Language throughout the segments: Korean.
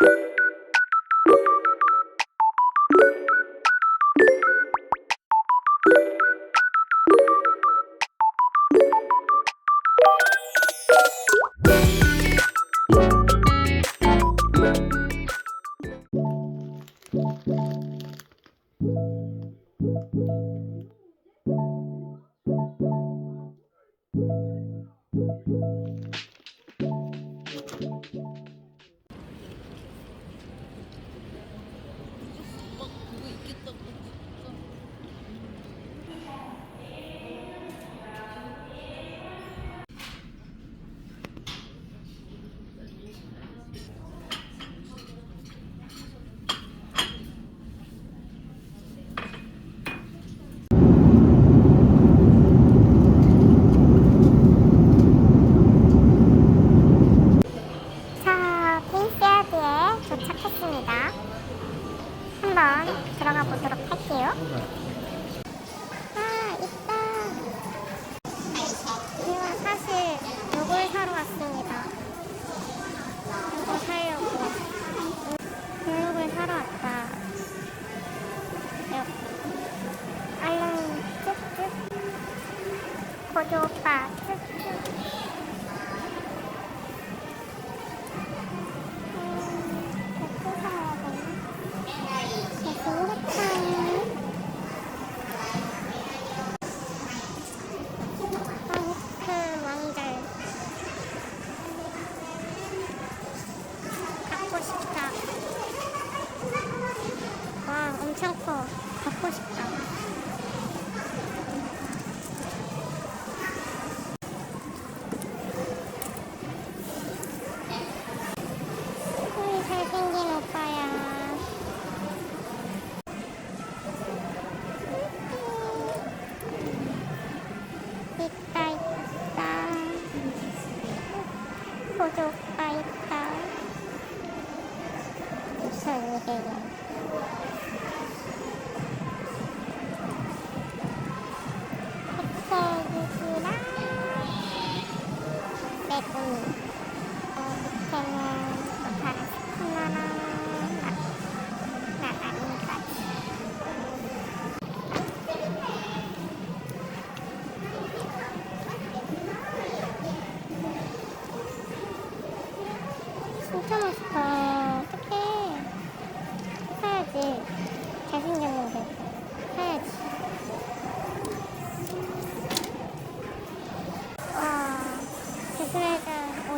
you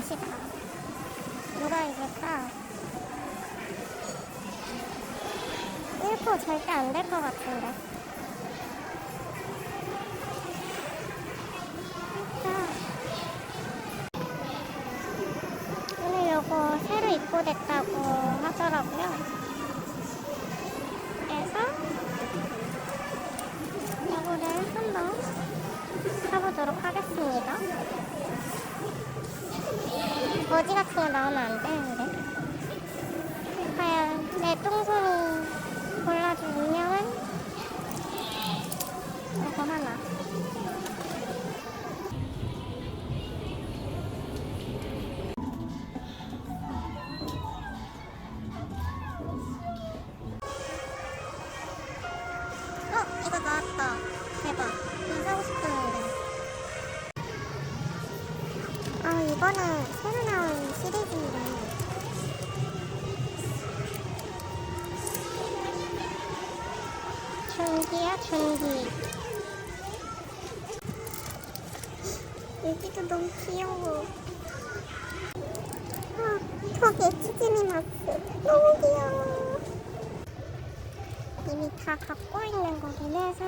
봅시다. 누가 이길까? 1포 절대 안 될 것 같은데. 같은 거 나오면 안 되는데. 과연 내 똥손이 골라준 운명은? 이거 하나. 전기야 전기. 여기도 너무 귀여워. 아, 저기에 치즈미 마스 너무 귀여워. 이미 다 갖고 있는 거긴 해서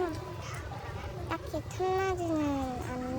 딱히 틈나지는 않아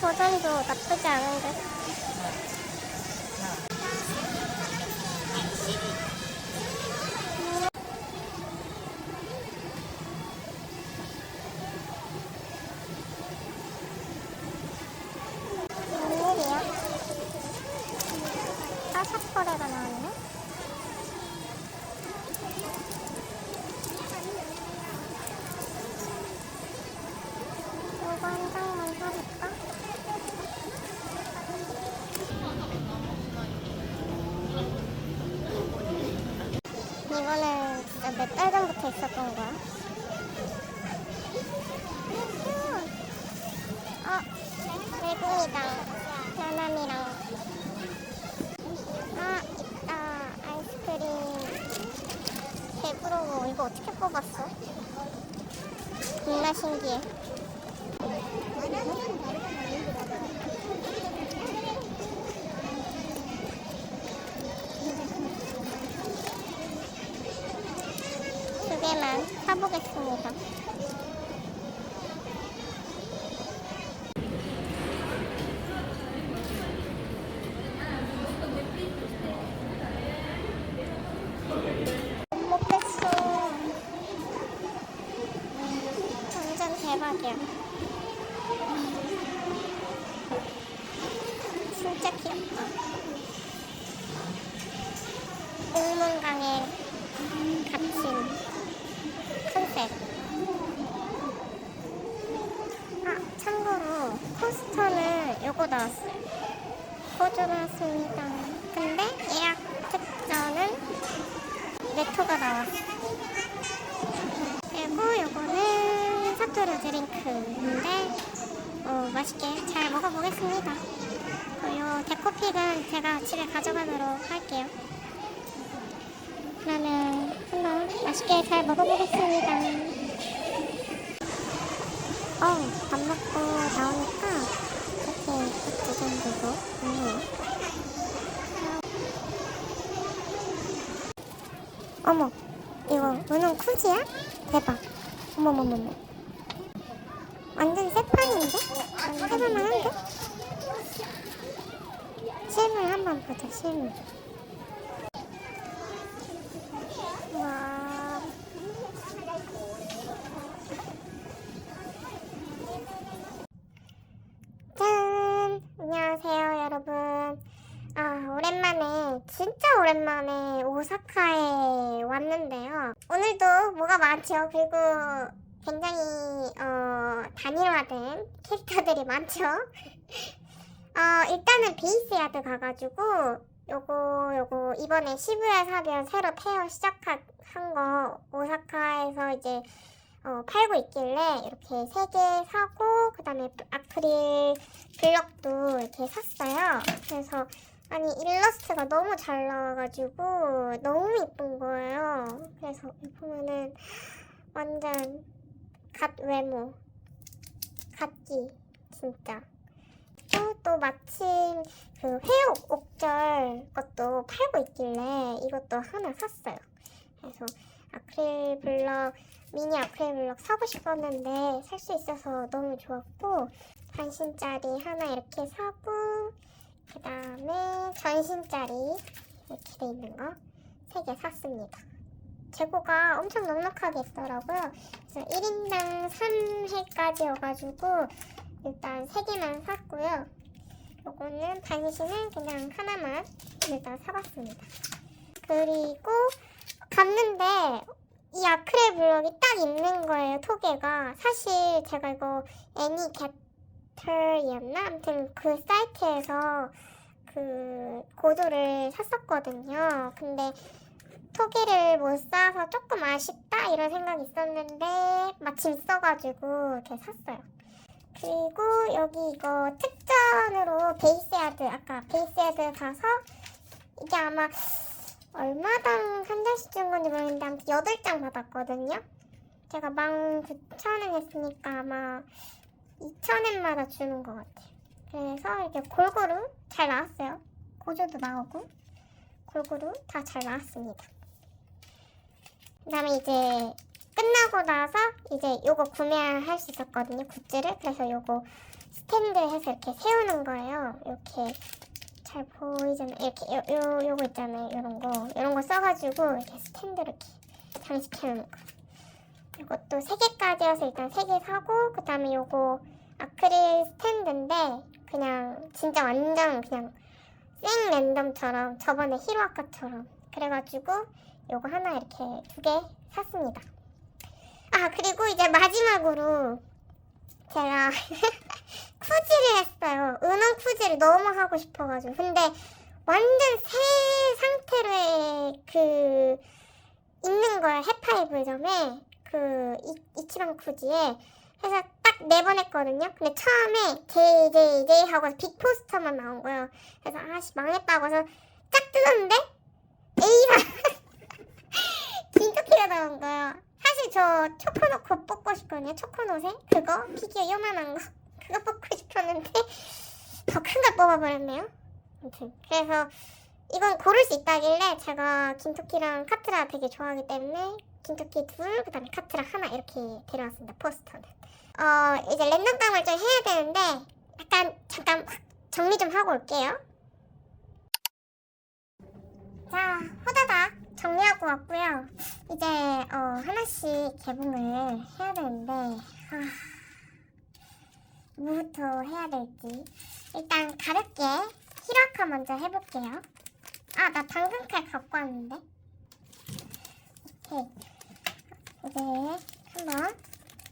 버전도 나쁘지 않은데. 전부터 있었던 거야. 개만 사보 호주 나왔습니다. 근데 예약 특전은 네토가 나왔어. 그리고 요거는 사토르 드링크인데 어, 맛있게 잘 먹어보겠습니다. 어, 요 데코픽은 제가 집에 가져가도록 할게요. 그러면 한번 맛있게 잘 먹어보겠습니다. 어, 밥 먹고 나오니까 정도도 있네요. 어머, 이거 은홍 쿠지야? 대박. 어머머머머. 완전 새 판인데? 해볼만한데? 실물 한번 보자, 실물. 진짜 오랜만에 오사카에 왔는데요. 오늘도 뭐가 많죠. 그리고 굉장히, 어, 단일화된 캐릭터들이 많죠. 어, 일단은 베이스 야드 가가지고, 요거, 요거, 이번에 시부야 사변 새로 페어 시작한 거, 오사카에서 이제, 어, 팔고 있길래 이렇게 세 개 사고, 그 다음에 아크릴 블럭도 이렇게 샀어요. 그래서, 아니, 일러스트가 너무 잘 나와가지고, 너무 이쁜 거예요. 그래서, 보면은, 완전, 갓 외모. 갓기, 진짜. 또, 또 마침 그 회옥 옥절 것도 팔고 있길래 이것도 하나 샀어요. 그래서 아크릴 블럭, 미니 아크릴 블럭 사고 싶었는데 살 수 있어서 너무 좋았고 반신짜리 하나 이렇게 사고 그 다음에 전신짜리 이렇게 돼 있는 거세개 샀습니다. 재고가 엄청 넉넉하게 있더라고요. 그래서 1인당 3회까지여가지고 일단 세 개만 샀고요. 요거는 바니쉬는 그냥 하나만 일단 사봤습니다. 그리고 갔는데 이 아크릴 블럭이 딱 있는 거예요, 토개가. 사실 제가 이거 애니 캐털이었나? 아무튼 그 사이트에서 그 고도를 샀었거든요. 근데 토기를 못 사서 조금 아쉽다 이런 생각이 있었는데 마침 있어가지고 이렇게 샀어요. 그리고 여기 이거 특전으로 베이스야드 아까 베이스야드 가서 이게 아마 얼마당 한 장씩 준 건지 모르겠는데 아무튼 8장 받았거든요. 제가 19,000원 했으니까 아마 2,000원마다 주는 것 같아요. 그래서 이렇게 골고루 잘 나왔어요. 고조도 나오고 골고루 다 잘 나왔습니다. 그 다음에 이제 끝나고 나서 이제 요거 구매할 수 있었거든요 굿즈를 그래서 요거 스탠드 해서 이렇게 세우는 거예요 이렇게 잘 보이잖아요 이렇게 요, 요, 요거 있잖아요 요런 거 요런 거 써가지고 이렇게 스탠드 이렇게 장식해 놓는 거 이것도 세 개까지여서 일단 세개 사고 그 다음에 요거 아크릴 스탠드인데 그냥 진짜 완전 그냥 생 랜덤처럼 저번에 히로아카처럼 그래가지고 요거 하나 이렇게 두 개 샀습니다. 아 그리고 이제 마지막으로 제가 쿠지를 했어요. 은원 쿠지를 너무 하고 싶어가지고 근데 완전 새 상태로의 그 있는 거야 해파이브점에 그 이- 이치방 쿠지에 그래서 딱 네 번 했거든요. 근데 처음에 JJJ 하고 빅 포스터만 나온 거예요. 그래서 아씨 망했다고 해서 쫙 뜯었는데 A가 긴급히가 나온 거예요. 사실 저 초코노 곧 뽑고 싶거든요. 초코노세 그거 피규어 요만한 거 그거 뽑고 싶었는데 더 큰 걸 뽑아버렸네요. 아무튼 그래서 이건 고를 수 있다길래 제가 긴토키랑 카트라 되게 좋아하기 때문에 긴토키 둘 그 다음에 카트라 하나 이렇게 데려왔습니다. 포스터는. 어 이제 랜덤감을 좀 해야 되는데 약간 잠깐 확 정리 좀 하고 올게요. 자, 호다닥 정리하고 왔고요. 이제 어, 하나씩 개봉을 해야 되는데 아, 뭐부터 해야 될지 일단 가볍게 히라카 먼저 해볼게요. 아, 나 당근칼 갖고 왔는데. 오케이. 이제 한번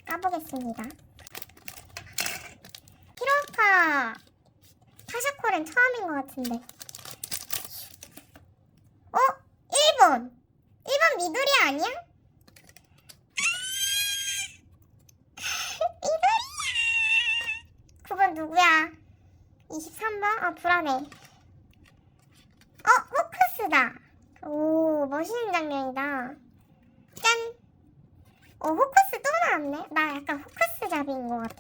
까보겠습니다. 히라카 타샤콜은 처음인 것 같은데. 어? 1번! 1번 미도리 아니야? 미도리야! 9번 누구야? 23번? 아, 불안해. 어, 호크스다. 오, 멋있는 장면이다. 짠! 어, 호크스 또 나왔네? 나 약간 호크스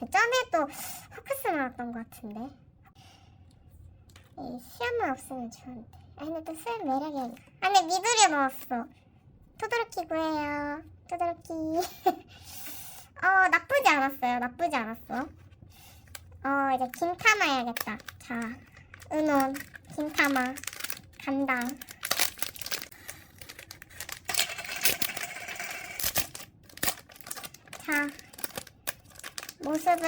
같아. 전에도 호크스 나왔던 것 같은데. 이 시험만 없으면 좋은데. 아, 근데 또 수염 매력이 아니야. 아, 근데 미도리 넣었어. 토도로키 구해요. 토도로키. 어, 나쁘지 않았어요. 나쁘지 않았어. 어, 이제 김타마 해야겠다. 자, 은원, 김타마, 간다. 자, 모습을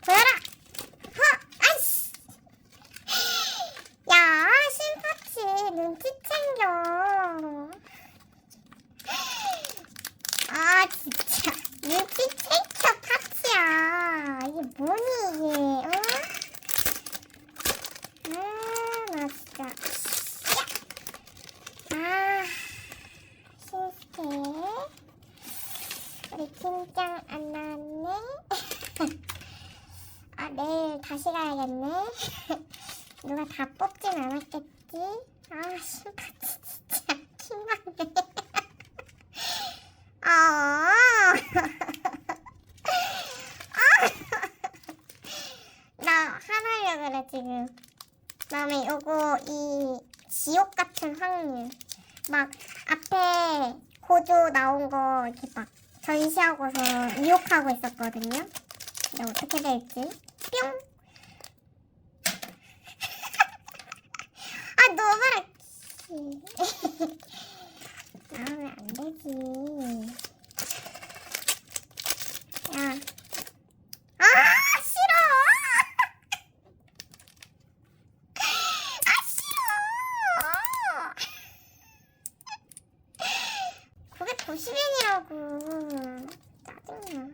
보여라! 허! 아이씨! 야, 신파치 눈치 챙겨. 아, 진짜. 눈치 챙겨, 파치야. 이게 뭐니, 이게, 어? 아, 나 진짜. 야! 아, 신스케. 우리 팀장 안 나왔네. 아, 내일 다시 가야겠네. 누가 다 뽑진 않았겠지? 아, 신파치 진짜 킹받네. 아, 나 화나려 그래 지금. 그다음에 요거 이 지옥 같은 확률. 막 앞에 고조 나온 거 이렇게 막 전시하고서 유혹하고 있었거든요. 근데 어떻게 될지. 뿅. 아 너무 나오면 안 되지. 야. 아, 싫어! 아, 싫어! 990엔이라고. 짜증나.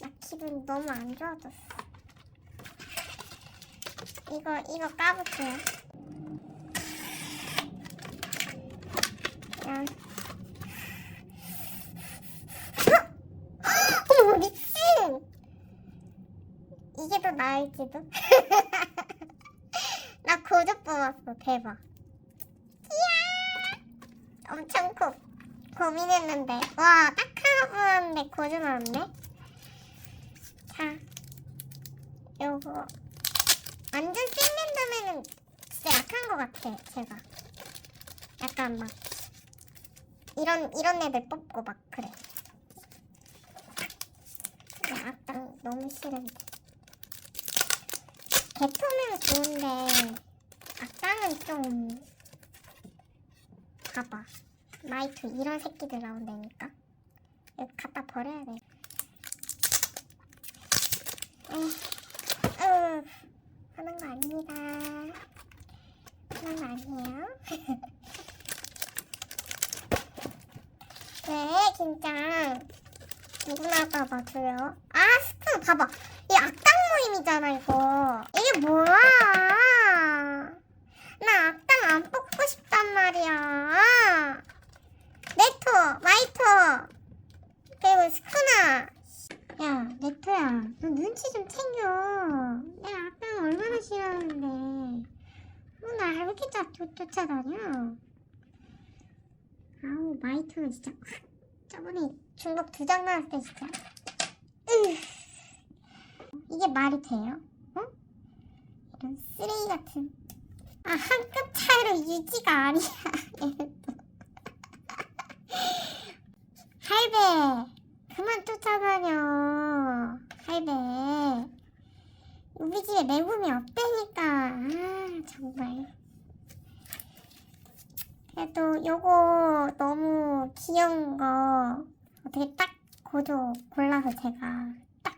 나 기분 너무 안 좋아졌어. 이거, 이거 까볼게요. 야. 어머, 미친! 이게 더 나을지도? 나 고조 뽑았어, 대박. 고민했는데. 와, 딱 하나 뽑았는데 고조 나왔네? 자, 요거. 완전 생랜덤에는 진짜 약한 것 같아, 제가. 약간 막, 이런, 이런 애들 뽑고 막 그래. 야, 악당 너무 싫은데. 개토는 좋은데, 악당은 좀, 봐봐. 마이트 이런 새끼들 나온다니까. 이거 갖다 버려야 돼. 으, 하는 거 아닙니다. 하는 거 아니에요. 왜, 진짜. 누구 나올까봐 두려워? 아, 스프, 봐봐. 이 악당 모임이잖아, 이거. 이게 뭐야? 나 악당 안 뽑고 싶단 말이야. 마이토, 그리고 스쿠나. 야, 네토야, 너 눈치 좀 챙겨. 내가 악당 얼마나 싫어하는데. 어, 나왜 이렇게 쫓, 쫓아다녀? 아우, 마이토는 진짜. 저번에 중복 두 장 나왔을 때 진짜. 으. 이게 말이 돼요? 어? 이런 쓰레기 같은. 아, 한 끗 차이로 유지가 아니야. 얘는 또. 할배, 그만 쫓아다녀. 할배. 우리 집에 매움이 없다니까. 아, 정말. 그래도 요거 너무 귀여운 거 어떻게 딱 고조 골라서 제가 딱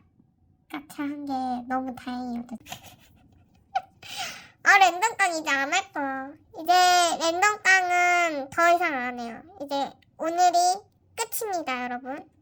같이 한게 너무 다행이거든. 아 랜덤 깡 이제 안 할 거야. 이제 랜덤 깡은 더 이상 안 해요. 이제 오늘이 끝입니다, 여러분.